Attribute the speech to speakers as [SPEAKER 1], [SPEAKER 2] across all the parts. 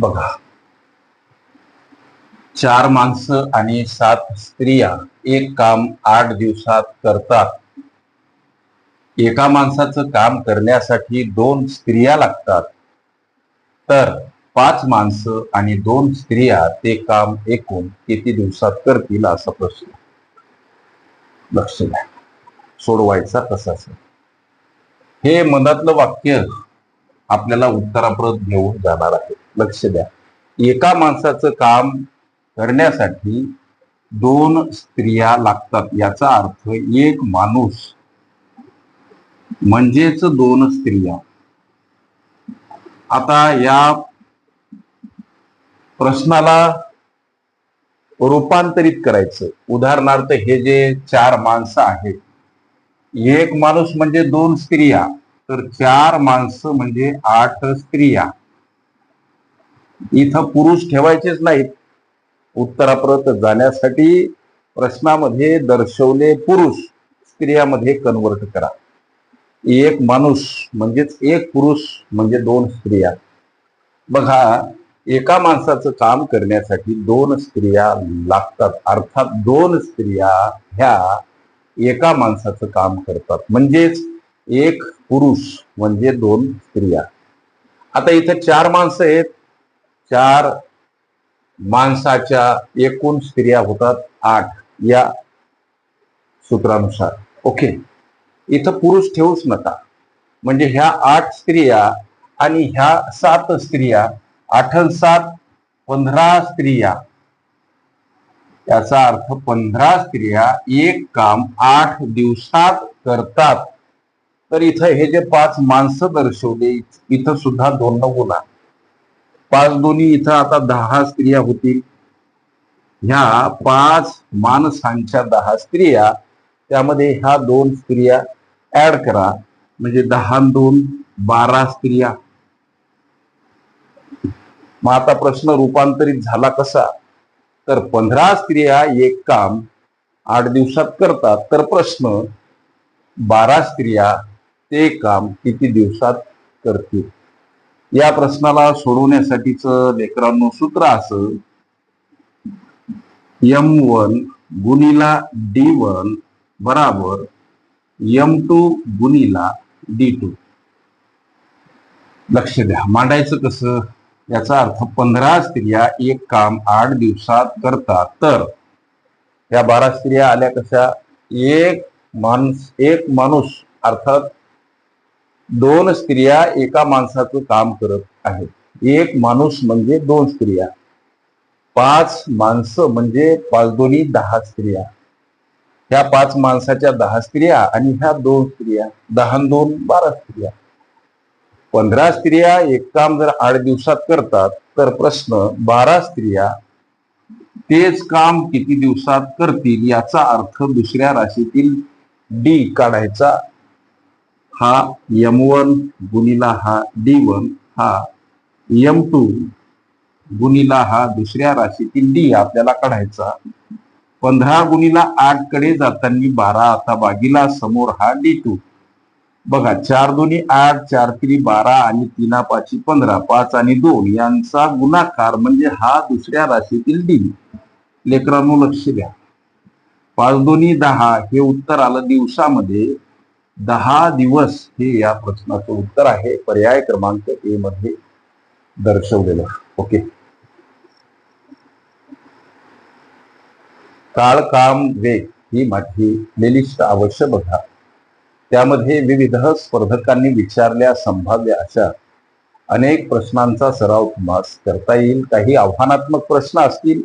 [SPEAKER 1] बघा. चार माणसं आणि सात स्त्रिया एक काम आठ दिवसात करतात. एका माणसाचं काम करण्यासाठी दोन स्त्रिया लागतात. तर पाच माणसं आणि दोन स्त्रिया ते काम एकूण किती दिवसात करतील असा प्रश्न. लक्ष द्या. सोडवायचा कसाच हे मनातलं वाक्य आपल्याला उत्तरापर्यंत घेऊन जाणार आहे. लक्ष द्या. एका माणसाचं काम करण्यासाठी दोन स्त्रिया लागतात याचा अर्थ एक माणूस म्हणजेच दोन स्त्रिया. आता या प्रश्नाला रूपांतरित करायचं. उदाहरणार्थ हे जे चार माणसं आहेत एक माणूस म्हणजे दोन स्त्रिया तर चार माणसं म्हणजे आठ स्त्रिया. इथं पुरुष ठेवायचेच नाहीत. उत्तराप्रत जाण्यासाठी प्रश्नामध्ये दर्शवले पुरुष स्त्रियामध्ये कन्वर्ट करा. एक माणूस म्हणजेच एक पुरुष म्हणजे दोन स्त्रिया. बघा एका माणसाचं काम करण्यासाठी दोन स्त्रिया लागतात. अर्थात दोन स्त्रिया ह्या एका माणसाचं काम करतात. म्हणजेच एक पुरुष म्हणजे दोन स्त्रिया. आता इथं चार माणसं आहेत. चार माणसाच्या एकूण स्त्रिया होतात आठ या सूत्रानुसार. ओके? इथं पुरुष ठेवूच नका. म्हणजे ह्या आठ स्त्रिया आणि ह्या सात स्त्रिया आठ अन सात पंधरा स्त्रिया. याचा अर्थ पंधरा स्त्रिया एक काम आठ दिवसात करतात. तर इथं हे जे पाच माणसं दर्शवले इथं सुद्धा दोन गुणा पाच दोन्ही इथं आता दहा स्त्रिया होतील ह्या पाच माणसांच्या दहा स्त्रिया त्यामध्ये ह्या दोन स्त्रिया ऍड करा. म्हणजे दहा दोन बारा स्त्रिया. मग आता प्रश्न रूपांतरित झाला कसा? तर पंधरा स्त्रिया एक काम आठ दिवसात करतात. तर प्रश्न बारा स्त्रिया ते काम किती दिवसात करतील? या प्रश्नाला सोडवण्यासाठीच लेकरांनो सूत्र असं एम वन गुणिला डी वन बराबर एम टू गुणिला डी टू लक्ष द्या. मांडायचं कसं? याचा अर्थ पंधरा स्त्रिया एक काम आठ दिवसात करतात. तर या बारा स्त्रिया आल्या कशा? एक माणूस एक माणूस अर्थात दोन स्त्रिया एका माणसाचं काम करत आहेत. एक माणूस म्हणजे दोन स्त्रिया. पाच माणसं म्हणजे पाच दोन्ही दहा स्त्रिया. ह्या पाच माणसाच्या दहा स्त्रिया आणि ह्या दोन स्त्रिया दहा दोन बारा स्त्रिया. पंधरा स्त्रिया एक काम जर आठ दिवसात करतात तर प्रश्न बारा स्त्रिया तेच काम किती दिवसात करतील याचा अर्थ दुसऱ्या राशीतील डी काढायचा हा यम वन गुणिला हा डी वन हा यम टू गुणिला हा दुसऱ्या राशीतील डी आपल्याला काढायचा. पंधरा गुणिला आठकडे जाताना बारा आता बागीला समोर हा डी टू. बघा चार दोन्ही आठ चार तिरी बारा आणि तीना पाची पंधरा पाच आणि दोन यांचा गुणाकार म्हणजे हा दुसऱ्या राशीतील डी. लेकरांनो लक्ष द्या. पाच दोन्ही दहा हे उत्तर आलं दिवसामध्ये. दहा दिवस हे या प्रश्नाचं उत्तर आहे. पर्याय क्रमांक ए मध्ये दर्शवलेलं. ओके. काळ काम वेग ही माझी प्लेलिस्ट अवश्य बघा. त्यामध्ये विविध स्पर्धकांनी विचारल्या संभाव्य अशा अनेक प्रश्नांचा सराव तुम्हाला करता येईल. काही आव्हानात्मक प्रश्न असतील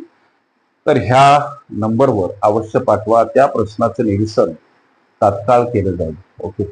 [SPEAKER 1] तर ह्या नंबरवर अवश्य पाठवा. त्या प्रश्नाचं निरसन तात्काळ केलं जाईल ओके